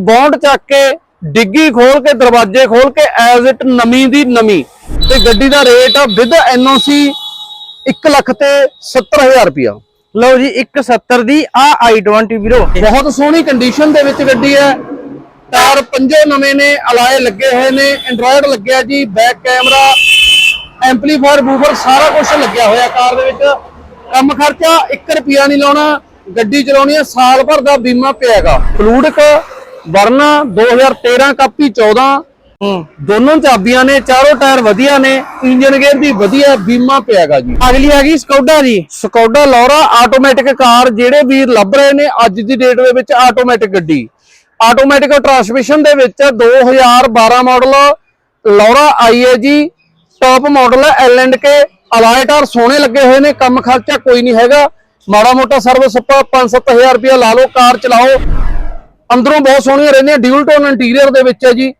Bond ਚੱਕ ਕੇ, ਡਿੱਗੀ ਖੋਲ ਕੇ, ਦਰਵਾਜ਼ੇ ਖੋਲ ਕੇ ਐਜ਼ ਇਟ ਨਵੀਂ ਦੀ ਨਵੀਂ। ਤੇ ਗੱਡੀ ਦਾ ਰੇਟ ਵਿਦ ਐਨਓਸੀ 1 ਲੱਖ ਤੇ 70000 ਰੁਪਇਆ। ਲਓ ਜੀ 170 ਦੀ ਆ i20 ਵੀਰੋ। ਬਹੁਤ ਸੋਹਣੀ ਕੰਡੀਸ਼ਨ ਦੇ ਵਿੱਚ ਗੱਡੀ ਹੈ। ਟਾਇਰ ਪੰਜੇ ਨਵੇਂ ਨੇ, ਅਲਾਏ ਲੱਗੇ ਹੋਏ ਨੇ ਐਂਡਰੋਇਡ ਲੱਗਿਆ ਜੀ ਬੈਕ ਕੈਮਰਾ ਐਂਪਲੀਫਾਇਰ ਬੂਫਰ ਸਾਰਾ ਕੁਝ ਲੱਗਿਆ ਹੋਇਆ ਕਾਰ ਦੇ ਵਿੱਚ। ਕੰਮ ਖਰਚਾ 1 ਰੁਪਿਆ ਨਹੀਂ ਲਾਉਣਾ, ਗੱਡੀ ਚਲਾਉਣੀ ਹੈ, ਸਾਲ ਭਰ ਦਾ ਬੀਮਾ ਪਿਆਗਾ ਫਲੂਡਕ ਵਰਨਾ 2013 ਕਾਪੀ 14 ਹੂੰ। ਦੋਨੋਂ ਚਾਬੀਆਂ ਨੇ ਚਾਰੋਂ ਟਾਇਰ ਵਧੀਆ ਨੇ ਇੰਜਨ ਗੇਅਰ ਵੀ ਵਧੀਆ ਬੀਮਾ ਪਿਆਗਾ ਜੀ। ਅਗਲੀ ਹੈਗੀ ਸਕੌਡਾ ਦੀ ਸਕੌਡਾ ਲੌਰਾ ਆਟੋਮੈਟਿਕ ਕਾਰ ਜਿਹੜੇ ਵੀਰ ਲੱਭ ਰਹੇ ਨੇ ਅੱਜ ਦੀ ਡੇਟ ਦੇ ਵਿੱਚ ਆਟੋਮੈਟਿਕ ਗੱਡੀ। ਆਟੋਮੈਟਿਕ ਟਰਾਂਸਮਿਸ਼ਨ ਦੇ ਵਿੱਚ 2012 ਮਾਡਲ ਲੌਰਾ ਆਈ ਹੈ ਜੀ। ਟੌਪ ਮਾਡਲ ਹੈ L and K alloy tyre ਸੋਹਣੇ ਲੱਗੇ ਹੋਏ ਨੇ ਕੰਮ ਖਰਚਾ ਕੋਈ ਨਹੀਂ ਹੈਗਾ। ਮਾੜਾ ਮੋਟਾ ਸਰਵਿਸ 5-7000 ਰੁਪਇਆ ਲਾ ਲਓ ਕਾਰ ਚਲਾਓ। ਅੰਦਰੋਂ ਬਹੁਤ ਸੋਹਣੀਆਂ ਰਹਿੰਦੀਆਂ ਡਿਊਲ ਟੋਨ ਇੰਟੀਰੀਅਰ ਦੇ ਵਿੱਚ ਹੈ ਜੀ।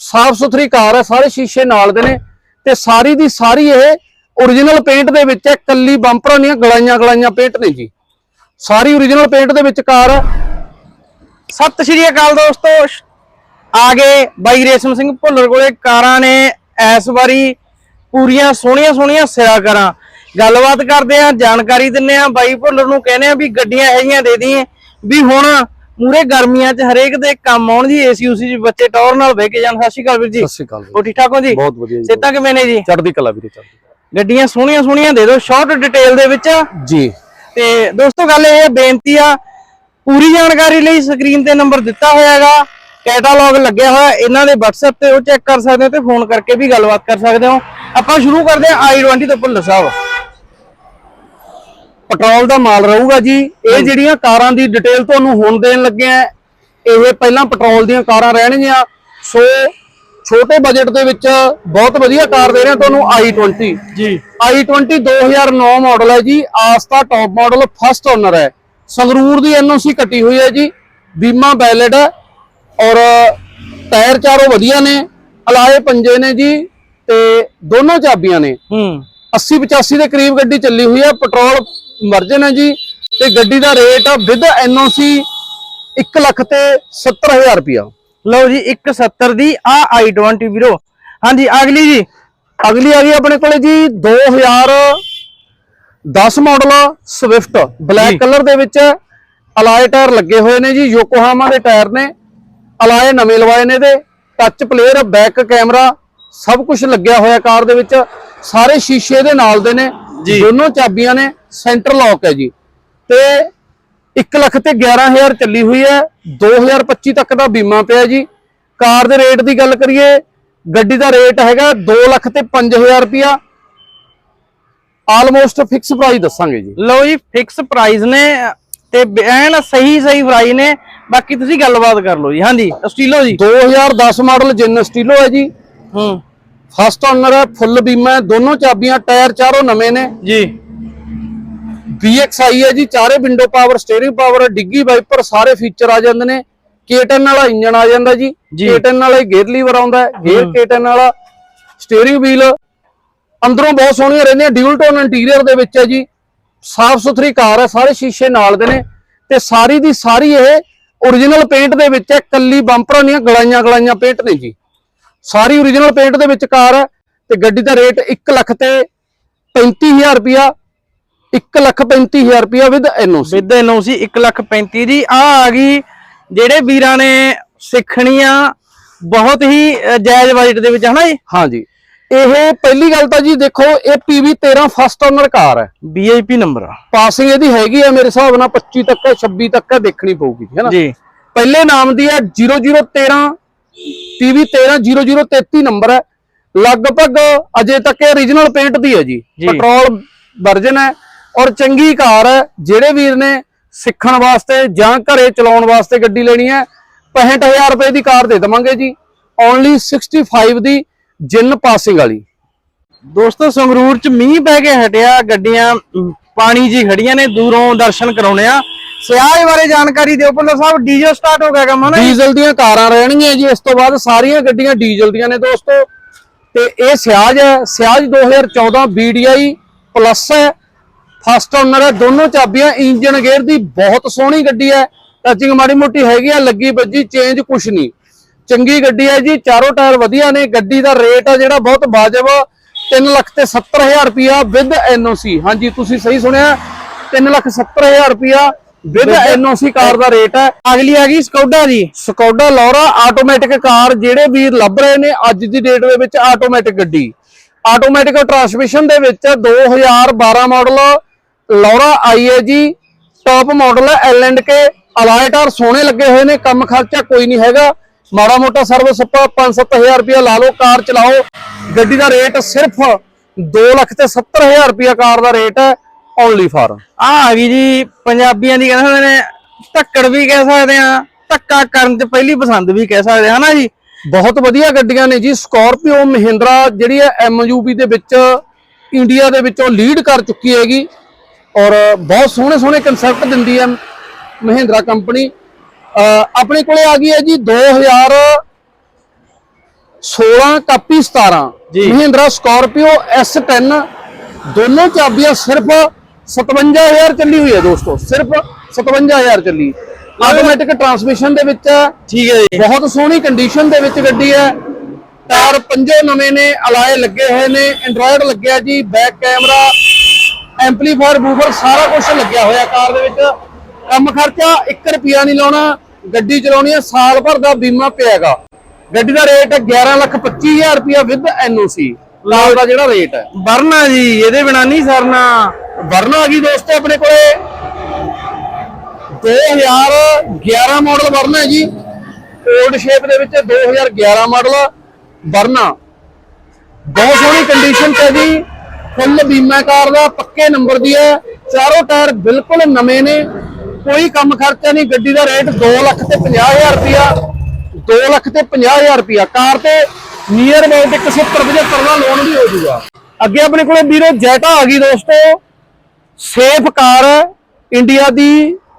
ਸਾਫ਼ ਸੁਥਰੀ ਕਾਰ ਹੈ, ਸਾਰੇ ਸ਼ੀਸ਼ੇ ਨਾਲ ਦੇ ਨੇ। ਤੇ ਸਾਰੀ ਦੀ ਸਾਰੀ ਇਹ origignal ਪੇਂਟ ਦੇ ਵਿੱਚ ਹੈ, ਕੱਲੀ ਬੰਪਰਾਂ ਦੀਆਂ ਗਲਾਈਆਂ ਗਲਾਈਆਂ ਪੇਂਟ ਨੇ ਜੀ। ਸਾਰੀ origignal ਪੇਂਟ ਦੇ ਵਿੱਚ ਕਾਰ ਹੈ। ਸਤਿ ਸ਼੍ਰੀ ਅਕਾਲ ਦੋਸਤੋ। ਆ ਗਏ ਬਾਈ ਰੇਸ਼ਮ ਸਿੰਘ ਭੁੱਲਰ ਕੋਲੇ। ਕਾਰਾਂ ਨੇ ਇਸ ਵਾਰੀ ਪੂਰੀਆਂ ਸੋਹਣੀਆਂ ਸੋਹਣੀਆਂ ਸਿਰਾ ਕਰਾਂ। ਗੱਲਬਾਤ ਕਰਦੇ ਆ ਜਾਣਕਾਰੀ ਦਿੰਨੇ ਆ ਬਾਈ ਭੁੱਲਰ ਨੂੰ ਕਹਿੰਦੇ ਆ ਵੀ ਗੱਡੀਆਂ ਹੈਗੀਆਂ ਦੇ ਦੀ ਵੀ ਹੁਣ ਮੂਰੇ ਗਰਮੀਆਂ 'ਚ ਹਰੇਕ ਦੇ ਕੰਮ ਆਉਣ ਜੀ ਏਸੀ ਉਸੀ 'ਚ ਬੱਚੇ ਟੌਰ ਨਾਲ ਬਹਿ ਕੇ ਜਾਣ। ਸਤਿ ਸ਼੍ਰੀ ਅਕਾਲ ਵੀਰ ਜੀ। ਸਤਿ ਸ਼੍ਰੀ ਅਕਾਲ ਹੋ ਠੀਕ ਠਾਕ ਹੋ ਜੀ? ਬਹੁਤ ਵਧੀਆ ਜੀ ਸਿੱਧਾ ਕਿਵੇਂ ਨੇ ਜੀ? ਚੜ੍ਹਦੀ ਕਲਾ ਵੀਰੇ ਚੜ੍ਹਦੀ ਗੱਡੀਆਂ ਸੋਹਣੀਆਂ ਸੋਹਣੀਆਂ ਦੇ ਦਿਓ ਸ਼ਾਰਟ ਡਿਟੇਲ ਦੇ ਵਿੱਚ। ਜੀ। ਤੇ ਦੋਸਤੋ ਗੱਲ ਇਹ ਹੈ ਬੇਨਤੀ ਆ ਪੂਰੀ ਜਾਣਕਾਰੀ ਲਈ ਸਕਰੀਨ ਤੇ ਨੰਬਰ ਦਿੱਤਾ ਹੋਇਆ ਹੈਗਾ। ਕੈਟਾਲੌਗ ਲੱਗਿਆ ਹੋਇਆ ਇਹਨਾਂ ਦੇ WhatsApp ਤੇ ਉਹ ਚੈੱਕ ਕਰ ਸਕਦੇ ਹੋ ਤੇ ਫੋਨ ਕਰਕੇ ਵੀ ਗੱਲਬਾਤ ਕਰ ਸਕਦੇ ਹੋ। ਆਪਾਂ ਸ਼ੁਰੂ ਕਰਦੇ ਹਾਂ i20 ਤੋਂ ਭੁੱਲਰ ਸਾਹਿਬ। ਪੈਟਰੋਲ ਦਾ ਮਾਲ ਰਹੂਗਾ ਜੀ। ਇਹ ਜਿਹੜੀਆਂ ਕਾਰਾਂ ਦੀ ਡਿਟੇਲ ਤੁਹਾਨੂੰ ਹੁਣ ਦੇਣ ਲੱਗੇ ਆ ਇਹ ਪਹਿਲਾਂ ਪੈਟਰੋਲ ਦੀਆਂ ਕਾਰਾਂ ਰਹਿਣਗੀਆਂ। ਸੋ ਛੋਟੇ ਬਜਟ ਦੇ ਵਿੱਚ ਬਹੁਤ ਵਧੀਆ ਕਾਰ ਦੇ ਰਹੇ ਤੁਹਾਨੂੰ i20 ਜੀ। i20 2009 ਮਾਡਲ ਹੈ ਜੀ। ਆਸਤਾ ਟੌਪ ਮਾਡਲ ਫਸਟ ਓਨਰ ਹੈ। ਸੰਗਰੂਰ ਦੀ ਐਨਓਸੀ ਕੱਟੀ ਹੋਈ ਹੈ ਜੀ। ਬੀਮਾ ਵੈਲਿਡ ਹੈ ਔਰ ਟਾਇਰ ਚਾਰੋਂ ਵਧੀਆ ਨੇ ਅਲਾਏ ਪੰਜੇ ਨੇ ਜੀ ਤੇ ਦੋਨੋਂ ਚਾਬੀਆਂ ਨੇ। ਹੂੰ। 80 85 ਦੇ ਕਰੀਬ ਗੱਡੀ ਚੱਲੀ ਹੋਈ ਹੈ ਪੈਟਰੋਲ ਵਰਜਨ ਹੈ ਜੀ ਤੇ ਗੱਡੀ ਦਾ ਰੇਟ ਵਿਦ ਐਨਓਸੀ 1 ਲੱਖ ਤੇ 70000 ਰੁਪਇਆ। ਲਓ ਜੀ 170 ਦੀ ਆ i20 ਵੀਰੋ। ਹਾਂਜੀ ਅਗਲੀ ਜੀ ਅਗਲੀ ਆ ਗਈ ਆਪਣੇ ਕੋਲੇ ਜੀ 2010 ਮਾਡਲ ਸਵਿਫਟ ਬਲੈਕ ਕਲਰ ਦੇ ਵਿੱਚ ਅਲਾਏ ਟਾਇਰ ਲੱਗੇ ਹੋਏ ਨੇ ਜੀ ਯੋਕੋਹਾਮਾ ਦੇ ਟਾਇਰ ਨੇ ਅਲਾਏ ਨਵੇਂ ਲਵਾਏ ਨੇ ਦੇ ਟੱਚ ਪਲੇਅਰ ਬੈਕ ਕੈਮਰਾ ਸਭ ਕੁਝ ਲੱਗਿਆ ਹੋਇਆ ਕਾਰ ਦੇ ਵਿੱਚ ਸਾਰੇ ਸ਼ੀਸ਼ੇ ਦੇ ਨਾਲ ਦੇ ਨੇ। ਦੋਨੋਂ ਚਾਬੀਆਂ ਨੇ ਸੈਂਟਰ ਲੌਕ ਹੈ ਜੀ। ਤੇ 1 ਲੱਖ ਤੇ 11000 ਚੱਲੀ ਹੋਈ ਹੈ। 2025 ਤੱਕ ਦਾ ਬੀਮਾ ਪਿਆ ਜੀ। ਕਾਰ ਦੇ ਰੇਟ ਦੀ ਗੱਲ ਕਰੀਏ ਗੱਡੀ ਦਾ ਰੇਟ ਹੈਗਾ 2 ਲੱਖ ਤੇ 5000 ਰੁਪਿਆ ਆਲਮੋਸਟ ਫਿਕਸ ਪ੍ਰਾਈਸ ਦੱਸਾਂਗੇ ਜੀ। ਲਓ ਜੀ ਫਿਕਸ ਪ੍ਰਾਈਸ ਨੇ ਤੇ ਐਨ ਸਹੀ ਸਹੀ ਪ੍ਰਾਈਸ ਨੇ। ਬਾਕੀ ਤੁਸੀਂ ਗੱਲਬਾਤ ਕਰ ਲਓ ਜੀ। ਹਾਂਜੀ ਸਟੀਲੋ ਜੀ। 2010 ਮਾਡਲ ਜਿਨ ਸਟੀਲੋ ਹੈ ਜੀ। ਹੂੰ। ਫਸਟ ਓਨਰ ਹੈ ਫੁੱਲ ਬੀਮਾ ਹੈ। ਦੋਨੋਂ ਚਾਬੀਆਂ ਟਾਇਰ ਚਾਰੋਂ ਨਵੇਂ ਨੇ। ਜੀ। VXI ਹੈ ਜੀ ਚਾਰੇ ਵਿੰਡੋ ਪਾਵਰ ਸਟੀਅਰਿੰਗ ਪਾਵਰ ਡਿੱਗੀ ਵਾਈਪਰ ਸਾਰੇ ਫੀਚਰ ਆ ਜਾਂਦੇ ਨੇ। K10 ਵਾਲਾ ਇੰਜਨ ਆ ਜਾਂਦਾ ਜੀ। K10 ਵਾਲਾ ਗੇਅਰ ਲੀਵਰ ਆਉਂਦਾ ਹੈ। ਗੇਅਰ K10 ਵਾਲਾ ਸਟੀਅਰਿੰਗ ਵੀਲ ਅੰਦਰੋਂ ਬਹੁਤ ਸੋਹਣੀਆਂ ਰਹਿੰਦੀਆਂ ਡਿਊਲ ਟੋਨ ਇੰਟੀਰੀਅਰ ਦੇ ਵਿੱਚ ਹੈ ਜੀ। ਸਾਫ਼ ਸੁਥਰੀ ਕਾਰ ਹੈ ਸਾਰੇ ਸ਼ੀਸ਼ੇ ਨਾਲ ਦੇ ਨੇ। ਤੇ ਸਾਰੀ ਦੀ ਸਾਰੀ ਇਹ origignal ਪੇਂਟ ਦੇ ਵਿੱਚ ਹੈ ਕੱਲੀ ਬੰਪਰਾਂ ਦੀਆਂ ਗਲਾਈਆਂ ਗਲਾਈਆਂ ਪੇਂਟ ਨੇ ਜੀ। ਸਾਰੀ origignal ਪੇਂਟ ਦੇ ਵਿੱਚ ਕਾਰ ਹੈ। ਤੇ ਗੱਡੀ ਦਾ ਰੇਟ 1 ਲੱਖ ਤੇ 35000 ਰੁਪਿਆ 1 ਲੱਖ 35000 ਰੁਪਿਆ with NOC. With NOC 1 lakh 35 ਦੀ। ਆ ਆ ਗਈ ਜਿਹੜੇ ਵੀਰਾਂ ਨੇ ਸਿੱਖਣੀ ਆ ਬਹੁਤ ਹੀ ਜਾਇਜ਼ ਬਜਟ ਦੇ ਵਿੱਚ ਹਨਾ ਜੀ? ਹਾਂਜੀ। ਇਹ ਪਹਿਲੀ ਗੱਲ ਤਾਂ ਜੀ ਦੇਖੋ ਇਹ PV 13 ਫਸਟ ਓਨਰ ਕਾਰ ਹੈ। ਵੀਆਈਪੀ ਨੰਬਰ ਪਾਸਿੰਗ ਇਹਦੀ ਹੈਗੀ ਹੈ ਮੇਰੇ ਹਿਸਾਬ ਨਾਲ 25 ਤੱਕ ਹੈ 26 ਤੱਕ ਹੈ ਦੇਖਣੀ ਪਊਗੀ ਹੈ ਨਾ? ਜੀ। ਪਹਿਲੇ ਨਾਮ ਦੀ ਹੈ 0013 PV 13 0033 ਨੰਬਰ ਹੈ। ਲਗਭਗ ਅਜੇ ਤੱਕ ਇਹ origignal ਪੇਂਟ ਦੀ ਹੈ ਜੀ। ਜੀ। ਪੈਟਰੋਲ ਵਰਜਨ ਹੈ। ਔਰ ਚੰਗੀ ਕਾਰ ਹੈ, ਜਿਹੜੇ ਵੀਰ ਨੇ ਸਿੱਖਣ ਵਾਸਤੇ ਜਾਂ ਘਰੇ ਚਲਾਉਣ ਵਾਸਤੇ ਗੱਡੀ ਲੈਣੀ ਹੈ 65000 ਰੁਪਏ ਦੀ ਕਾਰ ਦੇ ਦਵਾਂਗੇ ਜੀ। ਓਨਲੀ 65 ਦੀ ਜਿੰਨ ਪਾਸਿੰਗ ਵਾਲੀ। ਦੋਸਤੋ, ਸੰਗਰੂਰ ਚ ਮੀਂਹ ਪੈ ਕੇ ਹਟਿਆ, ਗੱਡੀਆਂ ਪਾਣੀ ਜੀ ਖੜੀਆਂ ਨੇ, ਦੂਰੋਂ ਦਰਸ਼ਨ ਕਰਾਉਣੇ ਆ। ਸਿਆਜ ਬਾਰੇ ਜਾਣਕਾਰੀ ਦਿਓ, ਭੁੱਲਰ ਸਾਹਿਬ, ਡੀਜ਼ਲ ਸਟਾਰਟ ਹੋ ਗਿਆ ਕੰਮ ਹਨਾ ਡੀਜ਼ਲ ਦੀਆਂ ਕਾਰਾਂ ਰਹਿਣਗੀਆਂ ਜੀ, ਇਸ ਤੋਂ ਬਾਅਦ ਸਾਰੀਆਂ ਗੱਡੀਆਂ ਡੀਜ਼ਲ ਦੀਆਂ ਨੇ ਦੋਸਤੋ। ਤੇ ਇਹ ਸਿਆਜ ਹੈ ਸਿਆਜ 2014 BDI ਪਲੱਸ ਹੈ। ਫਸਟ ਓਨਰ ਹੈ ਦੋਨੋਂ ਚਾਬੀਆਂ ਇੰਜਨ ਗੇਅਰ ਦੀ ਬਹੁਤ ਸੋਹਣੀ ਗੱਡੀ ਹੈ। ਟੱਚਿੰਗ ਮਾੜੀ ਮੋਟੀ ਹੈਗੀ ਆ ਲੱਗੀ ਵੱਜੀ ਚੇਂਜ ਕੁਛ ਨਹੀਂ। ਚੰਗੀ ਗੱਡੀ ਹੈ ਜੀ ਚਾਰੋਂ ਟਾਇਰ ਵਧੀਆ ਨੇ ਗੱਡੀ ਦਾ ਰੇਟ ਆ ਜਿਹੜਾ ਬਹੁਤ ਵਾਜਬ 3 ਲੱਖ ਤੇ 70000 ਰੁਪਿਆ ਵਿਦ ਐਨਓਸੀ ਹਾਂਜੀ ਤੁਸੀਂ ਸਹੀ ਸੁਣਿਆ 3 ਲੱਖ 70000 ਰੁਪਿਆ ਵਿਦ ਐਨਓਸੀ ਕਾਰ ਦਾ ਰੇਟ ਹੈ। ਅਗਲੀ ਆ ਗਈ ਸਕੌਡਾ ਜੀ। ਸਕੌਡਾ ਲੌਰਾ ਆਟੋਮੈਟਿਕ ਕਾਰ ਜਿਹੜੇ ਵੀਰ ਲੱਭ ਰਹੇ ਨੇ ਅੱਜ ਦੀ ਡੇਟ ਦੇ ਵਿੱਚ ਆਟੋਮੈਟਿਕ ਗੱਡੀ। ਆਟੋਮੈਟਿਕ ਟਰਾਂਸਮਿਸ਼ਨ ਦੇ ਵਿੱਚ 2012 ਮਾਡਲ ਲੌਰਾ ਆਈ ਹੈ ਜੀ ਟੌਪ ਮਾਡਲ ਹੈ L and K alloy tyre ਸੋਹਣੇ ਲੱਗੇ ਹੋਏ ਨੇ ਕੰਮ ਖਰਚਾ ਕੋਈ ਨਹੀਂ ਹੈਗਾ। ਮਾੜਾ ਮੋਟਾ ਸਰਵਿਸ ਆਪਾਂ 5-7000 ਰੁਪਇਆ ਲਾ ਲਓ ਕਾਰ ਚਲਾਓ। ਗੱਡੀ ਦਾ ਰੇਟ ਸਿਰਫ 2 ਲੱਖ ਤੇ 70000 ਰੁਪਇਆ ਕਾਰ ਦਾ ਰੇਟ ਹੈ ਓਨਲੀ ਫਾਰ ਆ ਆ ਗਈ ਜੀ ਪੰਜਾਬੀਆਂ ਦੀ ਕਹਿੰਦੇ ਹੁੰਦੇ ਨੇ ਧੱਕੜ ਵੀ ਕਹਿ ਸਕਦੇ ਆ ਧੱਕਾ ਕਰਨ ਚ ਪਹਿਲੀ ਪਸੰਦ ਵੀ ਕਹਿ ਸਕਦੇ ਹਨਾ ਜੀ? ਬਹੁਤ ਵਧੀਆ ਗੱਡੀਆਂ ਨੇ ਜੀ ਸਕਾਰਪੀਓ ਮਹਿੰਦਰਾ ਜਿਹੜੀ ਹੈ ਐਮਯੂਵੀ ਦੇ ਵਿੱਚ ਇੰਡੀਆ ਦੇ ਵਿੱਚੋਂ ਲੀਡ ਕਰ ਚੁੱਕੀ ਹੈਗੀ। ਔਰ ਬਹੁਤ ਸੋਹਣੇ ਸੋਹਣੇ ਕਨਸੈਪਟ ਦਿੰਦੀ ਹੈ ਮਹਿੰਦਰਾ ਕੰਪਨੀ ਆਪਣੇ ਕੋਲੇ ਆ ਗਈ ਹੈ ਜੀ 2016 ਕਾਪੀ 17 ਜੀ। ਮਹਿੰਦਰਾ ਸਕਾਰਪੀਓ S10 ਦੋਨੋਂ ਚਾਬੀਆਂ ਸਿਰਫ 57000 ਚੱਲੀ ਹੋਈ ਹੈ ਦੋਸਤੋ ਸਿਰਫ 57000 ਚੱਲੀ। ਆਟੋਮੈਟਿਕ ਟਰਾਂਸਮਿਸ਼ਨ ਦੇ ਵਿੱਚ ਹੈ। ਠੀਕ ਹੈ ਜੀ। ਬਹੁਤ ਸੋਹਣੀ ਕੰਡੀਸ਼ਨ ਦੇ ਵਿੱਚ ਗੱਡੀ ਹੈ। ਟਾਇਰ ਪੰਜੇ ਨਵੇਂ ਨੇ ਅਲਾਏ ਲੱਗੇ ਹੋਏ ਨੇ ਐਂਡਰੋਇਡ ਲੱਗਿਆ ਜੀ ਬੈਕ ਕੈਮਰਾ ਐਂਪਲੀਫਾਇਰ ਬੂਫਰ ਸਾਰਾ ਕੁਝ ਲੱਗਿਆ ਹੋਇਆ ਕਾਰ ਦੇ ਵਿੱਚ। ਕੰਮ ਖਰਚਾ 1 ਰੁਪਿਆ ਨਹੀਂ ਲਾਉਣਾ ਗੱਡੀ ਚਲਾਉਣੀ ਹੈ ਸਾਲ ਭਰ ਦਾ ਬੀਮਾ ਪਿਆਗਾ। ਗੱਡੀ ਦਾ ਰੇਟ 11 ਲੱਖ 25000 ਰੁਪਿਆ ਵਿਦ ਐਨਓਸੀ। ਲਾਲ ਦਾ ਜਿਹੜਾ ਰੇਟ ਹੈ। ਵਰਨਾ ਜੀ ਇਹਦੇ ਬਿਨਾ ਨਹੀਂ ਸਰਨਾ। ਵਰਨਾ ਆ ਗਈ ਦੋਸਤੋ ਆਪਣੇ ਕੋਲੇ? 2011 ਮਾਡਲ ਵਰਨਾ ਹੈ ਜੀ। ਓਲਡ ਸ਼ੇਪ ਦੇ ਵਿੱਚ 2011 ਮਾਡਲ ਵਰਨਾ। ਬਹੁਤ ਸੋਹਣੀ ਕੰਡੀਸ਼ਨ ਤੇ ਜੀ। ਫੁੱਲ ਬੀਮਾ ਕਾਰ ਦਾ ਪੱਕੇ ਨੰਬਰ ਦੀ ਹੈ। ਚਾਰੋਂ ਟਾਇਰ ਬਿਲਕੁਲ ਨਵੇਂ ਨੇ। ਕੋਈ ਕੰਮ ਖਰਚਾ ਨਹੀਂ। ਗੱਡੀ ਦਾ ਰੇਟ 2 ਲੱਖ ਤੇ 50000 ਰੁਪਿਆ 2 ਲੱਖ ਤੇ 50000 ਰੁਪਿਆ ਕਾਰ ਤੇ ਨੀਅਰ ਅਬਾਊਟ 170 75 ਦਾ ਲੋਨ ਵੀ ਹੋ ਜਾਊਗਾ। ਅੱਗੇ ਆਪਣੇ ਕੋਲੇ ਵੀਰੋ ਜੈਟਾ ਆ ਗਈ ਦੋਸਤੋ। ਸੇਫ ਕਾਰ ਇੰਡੀਆ ਦੀ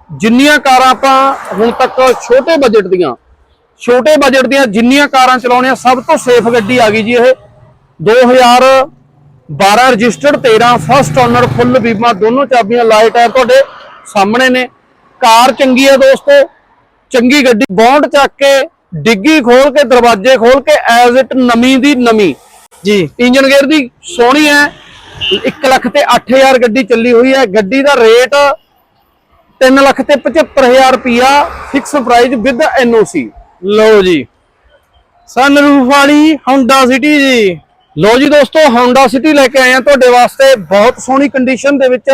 ਜਿੰਨੀਆਂ ਕਾਰਾਂ ਆਪਾਂ ਹੁਣ ਤੱਕ ਛੋਟੇ ਬਜਟ ਦੀਆਂ, ਛੋਟੇ ਬਜਟ ਦੀਆਂ ਜਿੰਨੀਆਂ ਕਾਰਾਂ ਚਲਾਉਣੀਆਂ, ਸਭ ਤੋਂ ਸੇਫ ਗੱਡੀ ਆ ਗਈ ਜੀ ਇਹ। 2012 ਰਜਿਸਟਰਡ 13 ਫਸਟ ਓਨਰ ਫੁੱਲ ਬੀਮਾ ਦੋਨੋਂ ਚਾਬੀਆਂ ਲਾਈਟ ਹੈ ਤੁਹਾਡੇ ਸਾਹਮਣੇ ਨੇ। ਕਾਰ ਚੰਗੀ ਹੈ ਦੋਸਤੋ ਚੰਗੀ ਗੱਡੀ ਬੌਂਡ ਚੱਕ ਕੇ ਡਿੱਗੀ ਖੋਲ ਕੇ ਦਰਵਾਜ਼ੇ ਖੋਲ ਕੇ ਐਜ਼ ਇਟ ਨਵੀਂ ਦੀ ਨਵੀਂ। ਜੀ। ਇੰਜਨ ਗੇਅਰ ਦੀ ਸੋਹਣੀ ਹੈ 1 ਲੱਖ ਤੇ 8000 ਗੱਡੀ ਚੱਲੀ ਹੋਈ ਹੈ। ਗੱਡੀ ਦਾ ਰੇਟ 3 ਲੱਖ ਤੇ 75000 ਰੁਪਿਆ ਫਿਕਸ ਪ੍ਰਾਈਸ ਵਿਦ ਐਨਓਸੀ ਲਓ ਜੀ। ਸਨਰੂਫ ਵਾਲੀ Honda City ਜੀ। ਲੋ ਜੀ ਦੋਸਤੋ, Honda City ਲੈ ਕੇ ਆਏ ਆ ਤੁਹਾਡੇ ਵਾਸਤੇ। ਬਹੁਤ ਸੋਹਣੀ ਕੰਡੀਸ਼ਨ ਦੇ ਵਿੱਚ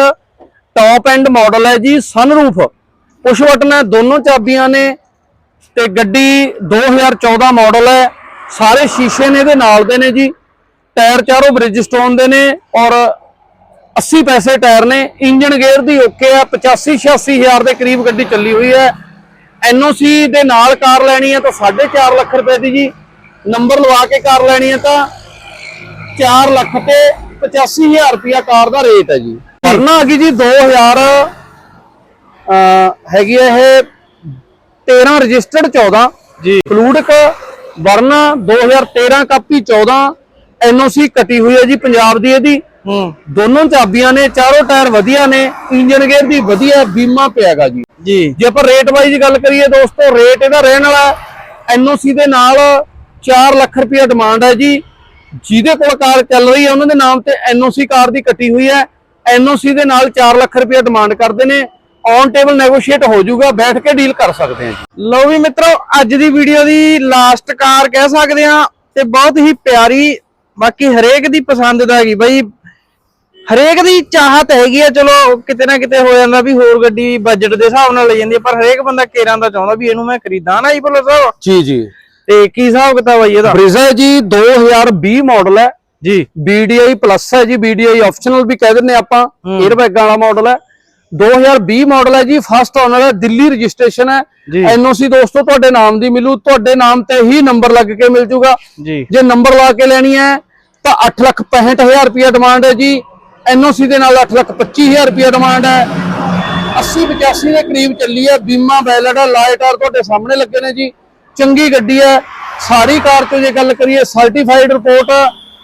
ਟੌਪ ਐਂਡ ਮਾਡਲ ਹੈ ਜੀ ਸਨਰੂਫ ਪੁਸ਼ ਬਟਨ ਹੈ, ਦੋਨੋਂ ਚਾਬੀਆਂ ਨੇ ਤੇ ਗੱਡੀ 2014 ਮਾਡਲ ਹੈ। ਸਾਰੇ ਸ਼ੀਸ਼ੇ ਨੇ ਇਹਦੇ ਨਾਲ ਦੇ ਨੇ ਜੀ। ਟਾਇਰ ਚਾਰੋਂ ਬ੍ਰਿਜਸਟੋਨ ਦੇ ਨੇ ਔਰ 80 ਪੈਸੇ ਟਾਇਰ ਨੇ। ਇੰਜਨ ਗੇਅਰ ਦੀ ਓਕੇ ਆ 85 86 ਹਜ਼ਾਰ ਦੇ ਕਰੀਬ ਗੱਡੀ ਚੱਲੀ ਹੋਈ ਹੈ। ਐਨਓਸੀ ਦੇ ਨਾਲ ਕਾਰ ਲੈਣੀ ਹੈ ਤਾਂ 4.5 ਲੱਖ ਰੁਪਏ ਦੀ ਜੀ। ਨੰਬਰ ਲਵਾ ਕੇ ਕਾਰ ਲੈਣੀ ਹੈ ਤਾਂ 4 ਲੱਖ ਤੇ 85000 ਰੁਪਿਆ ਕਾਰ ਦਾ ਰੇਟ ਹੈ ਜੀ। ਵਰਨਾ ਗਈ ਜੀ 2000 ਅਹ ਹੈਗੀ ਹੈ ਇਹ 13 ਰਜਿਸਟਰਡ 14 ਜੀ। ਫਲੂਡਕ ਵਰਨਾ 2013 ਕਾਪੀ 14 ਐਨਓਸੀ ਕੱਟੀ ਹੋਈ ਹੈ ਜੀ ਪੰਜਾਬ ਦੀ ਇਹਦੀ। ਹੂੰ। ਦੋਨੋਂ ਚਾਬੀਆਂ ਨੇ ਚਾਰੋਂ ਟਾਇਰ ਵਧੀਆ ਨੇ ਇੰਜਨ ਗੇਅਰ ਦੀ ਵਧੀਆ ਬੀਮਾ ਪਿਆਗਾ ਜੀ। ਜੀ। ਜੇ ਆਪਾਂ ਰੇਟ ਵਾਈਜ਼ ਗੱਲ ਕਰੀਏ ਦੋਸਤੋ ਰੇਟ ਇਹਦਾ ਰਹਿਣ ਵਾਲਾ ਐਨਓਸੀ ਦੇ ਨਾਲ 4 ਲੱਖ ਰੁਪਏ ਡਿਮਾਂਡ ਹੈ ਜੀ। ਜਿਹਦੇ ਕੋਲ ਕਾਰ ਚੱਲ ਰਹੀ ਹੈ, ਉਹਨਾਂ ਦੇ ਨਾਮ ਤੇ ਐਨਓਸੀ ਕਾਰ ਦੀ ਕੱਟੀ ਹੋਈ ਹੈ। ਐਨਓਸੀ ਦੇ ਨਾਲ 4 ਲੱਖ ਰੁਪਏ ਡਿਮਾਂਡ ਕਰਦੇ ਨੇ। ਔਨ ਟੇਬਲ ਨੈਗੋਸ਼ੀਏਟ ਹੋ ਜਾਊਗਾ, ਬੈਠ ਕੇ ਡੀਲ ਕਰ ਸਕਦੇ ਹਾਂ ਲਓ ਵੀ ਮਿੱਤਰੋ, ਅੱਜ ਦੀ ਵੀਡੀਓ ਦੀ ਲਾਸਟ ਕਾਰ ਕਹਿ ਸਕਦੇ ਆ ਤੇ ਬਹੁਤ ਹੀ ਪਿਆਰੀ, ਬਾਕੀ ਹਰੇਕ ਦੀ ਪਸੰਦ ਦਾ ਹੈਗੀ। ਬਈ, ਹਰੇਕ ਦੀ ਚਾਹਤ ਹੈਗੀ ਆ, ਚਲੋ, ਕਿਤੇ ਨਾ ਕਿਤੇ ਹੋ ਜਾਂਦਾ ਵੀ ਹੋਰ ਗੱਡੀ ਬਜਟ ਦੇ ਹਿਸਾਬ ਨਾਲ ਲਈ ਜਾਂਦੀ ਪਰ ਹਰੇਕ ਬੰਦਾ ਕੇਰਾਂ ਦਾ ਚਾਹੁੰਦਾ ਵੀ ਇਹਨੂੰ ਮੈਂ ਖਰੀਦਾਂ ਨਾ ਜੀ ਭੁੱਲਰ ਸਾਹਿਬ। ਜੀ ਜੀ। ਤੇ ਕੀ ਹਿਸਾਬ ਕਿਤਾਬ ਹੈ ਜੀ ਇਹਦਾ? ਬ੍ਰਿਜ਼ਾ ਜੀ 2020 ਮਾਡਲ ਹੈ। ਜੀ। BDI ਪਲੱਸ ਹੈ ਜੀ BDI ਆਪਸ਼ਨਲ ਵੀ ਕਹਿ ਦਿੰਦੇ ਆਪਾਂ 에ਅਰ ਬੈਗਾਂ ਵਾਲਾ ਮਾਡਲ ਹੈ। 2020 ਮਾਡਲ ਹੈ ਜੀ ਫਸਟ ਓਨਰ ਹੈ ਦਿੱਲੀ ਰਜਿਸਟ੍ਰੇਸ਼ਨ ਹੈ। ਐਨਓਸੀ ਦੋਸਤੋ ਤੁਹਾਡੇ ਨਾਮ ਦੀ ਮਿਲੂ ਤੁਹਾਡੇ ਨਾਮ ਤੇ ਹੀ ਨੰਬਰ ਲੱਗ ਕੇ ਮਿਲ ਜੂਗਾ। ਜੀ। ਨੰਬਰ ਲਾ ਕੇ ਲੈਣੀ ਹੈ ਤਾਂ 865000 ਰੁਪਏ ਡਿਮਾਂਡ ਹੈ ਜੀ। ਐਨਓਸੀ ਦੇ ਨਾਲ 825000 ਰੁਪਏ ਡਿਮਾਂਡ ਹੈ। 80 85 ਦੇ ਕਰੀਬ ਚੱਲੀ ਹੈ ਬੀਮਾ ਵੈਲਿਡ ਹੈ ਲਾਈਟਾਰ ਤੁਹਾਡੇ ਸਾਹਮਣੇ ਲੱਗੇ ਨੇ ਜੀ। ਚੰਗੀ ਗੱਡੀ ਹੈ ਸਾਰੀ ਕਾਰ ਤੋਂ ਜੇ ਗੱਲ ਕਰੀਏ ਸਰਟੀਫਾਈਡ ਰਿਪੋਰਟ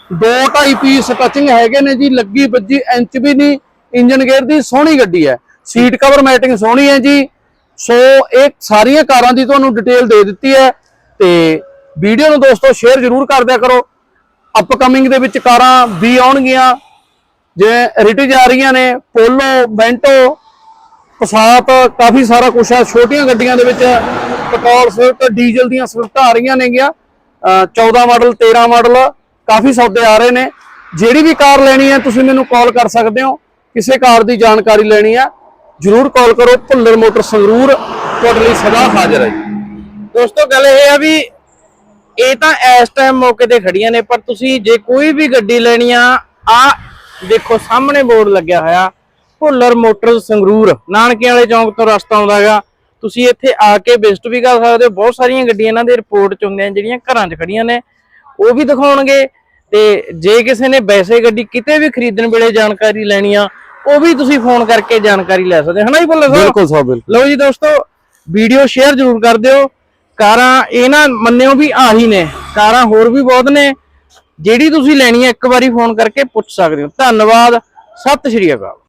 ਦੋ ਢਾਈ ਪੀਸ ਟੱਚਿੰਗ ਹੈਗੇ ਨੇ ਜੀ, ਲੱਗੀ ਵੱਜੀ, ਇੰਚ ਵੀ ਨਹੀਂ ਇੰਜਨ ਗੇਅਰ ਦੀ ਸੋਹਣੀ ਗੱਡੀ ਹੈ ਸੀਟ ਕਵਰ ਮੈਟਿੰਗ ਸੋਹਣੀ ਹੈ ਜੀ। ਸੋ ਇਹ ਸਾਰੀਆਂ ਕਾਰਾਂ ਦੀ ਤੁਹਾਨੂੰ ਡਿਟੇਲ ਦੇ ਦਿੱਤੀ ਹੈ ਤੇ ਵੀਡੀਓ ਨੂੰ ਦੋਸਤੋ ਸ਼ੇਅਰ ਜ਼ਰੂਰ ਕਰ ਦਿਆ ਕਰੋ। ਅਪਕਮਿੰਗ ਦੇ ਵਿੱਚ ਕਾਰਾਂ ਵੀ ਆਉਣਗੀਆਂ। ਜਿਵੇਂ ਰਿਟਿਜ ਆ ਰਹੀਆਂ ਨੇ ਪੋਲੋ ਵੈਂਟੋ ਪਸਾਤ ਕਾਫੀ ਸਾਰਾ ਕੁਛ ਹੈ ਛੋਟੀਆਂ ਗੱਡੀਆਂ ਦੇ ਵਿੱਚ ਪੈਟਰੋਲ ਸਵਿਫਟ, ਡੀਜ਼ਲ ਦੀਆਂ ਸਵਿਫਟ ਆ ਰਹੀਆਂ ਨੇਗੀਆਂ। ਅਹ 14 ਮਾਡਲ 13 ਮਾਡਲ, ਕਾਫੀ ਸੌਦੇ ਆ ਰਹੇ ਨੇ। ਜਿਹੜੀ ਵੀ ਕਾਰ ਲੈਣੀ ਹੈ, ਤੁਸੀਂ ਮੈਨੂੰ ਕਾਲ ਕਰ ਸਕਦੇ ਹੋ। ਕਿਸੇ ਕਾਰ ਦੀ ਜਾਣਕਾਰੀ ਲੈਣੀ ਹੈ, ਜਰੂਰ ਕਾਲ ਕਰੋ। ਭੁੱਲਰ ਮੋਟਰ ਸੰਗਰੂਰ, ਤੁਹਾਡੇ ਲਈ ਸਦਾ ਹਾਜ਼ਰ ਹੈ ਜੀ। ਦੋਸਤੋ, ਗੱਲ ਇਹ ਆ ਵੀ ਇਹ ਤਾਂ ਇਸ ਟਾਈਮ ਮੌਕੇ ਤੇ ਖੜੀਆਂ ਨੇ, ਪਰ ਤੁਸੀਂ ਜੇ ਕੋਈ ਵੀ ਗੱਡੀ ਲੈਣੀ ਆ ਆ ਦੇਖੋ, ਸਾਹਮਣੇ ਬੋਰਡ ਲੱਗਿਆ ਹੋਇਆ, ਭੁੱਲਰ ਮੋਟਰ ਸੰਗਰੂਰ। ਨਾਨਕੇ ਵਾਲੇ ਚੌਂਕ ਤੋਂ ਰਸਤਾ ਆਉਂਦਾ ਹੈਗਾ। ਤੁਸੀਂ ਇੱਥੇ ਆ ਕੇ ਵਿਜ਼ਿਟ ਵੀ ਕਰ ਸਕਦੇ ਹੋ। ਬਹੁਤ ਸਾਰੀਆਂ ਗੱਡੀਆਂ ਇਹਨਾਂ ਦੇ ਰਿਪੋਰਟ ਚ ਹੁੰਦੀਆਂ ਜਿਹੜੀਆਂ ਘਰਾਂ 'ਚ ਖੜੀਆਂ ਨੇ। ਉਹ ਵੀ ਦਿਖਾਉਣਗੇ। ਤੇ ਜੇ ਕਿਸੇ ਨੇ ਵੈਸੇ ਗੱਡੀ ਕਿਤੇ ਵੀ ਖਰੀਦਣ ਵੇਲੇ ਜਾਣਕਾਰੀ ਲੈਣੀ ਆ ਉਹ ਵੀ ਤੁਸੀਂ ਫੋਨ ਕਰਕੇ ਜਾਣਕਾਰੀ ਲੈ ਸਕਦੇ ਹੋ। ਹਨਾ ਜੀ ਭੁੱਲਰ ਸਾਹਿਬ? ਬਿਲਕੁਲ ਸਾਹਿਬ ਬਿਲਕੁਲ। ਲਓ ਜੀ ਦੋਸਤੋ ਵੀਡੀਓ ਸ਼ੇਅਰ ਜ਼ਰੂਰ ਕਰ ਦਿਓ। ਕਾਰਾਂ ਇਹ ਨਾ ਮੰਨਿਓ ਵੀ ਆਹੀ ਨੇ। ਕਾਰਾਂ ਹੋਰ ਵੀ ਬਹੁਤ ਨੇ। ਜਿਹੜੀ ਤੁਸੀਂ ਲੈਣੀ ਹੈ ਇੱਕ ਵਾਰੀ ਫੋਨ ਕਰਕੇ ਪੁੱਛ ਸਕਦੇ ਹੋ। ਧੰਨਵਾਦ। ਸਤਿ ਸ਼੍ਰੀ ਅਕਾਲ।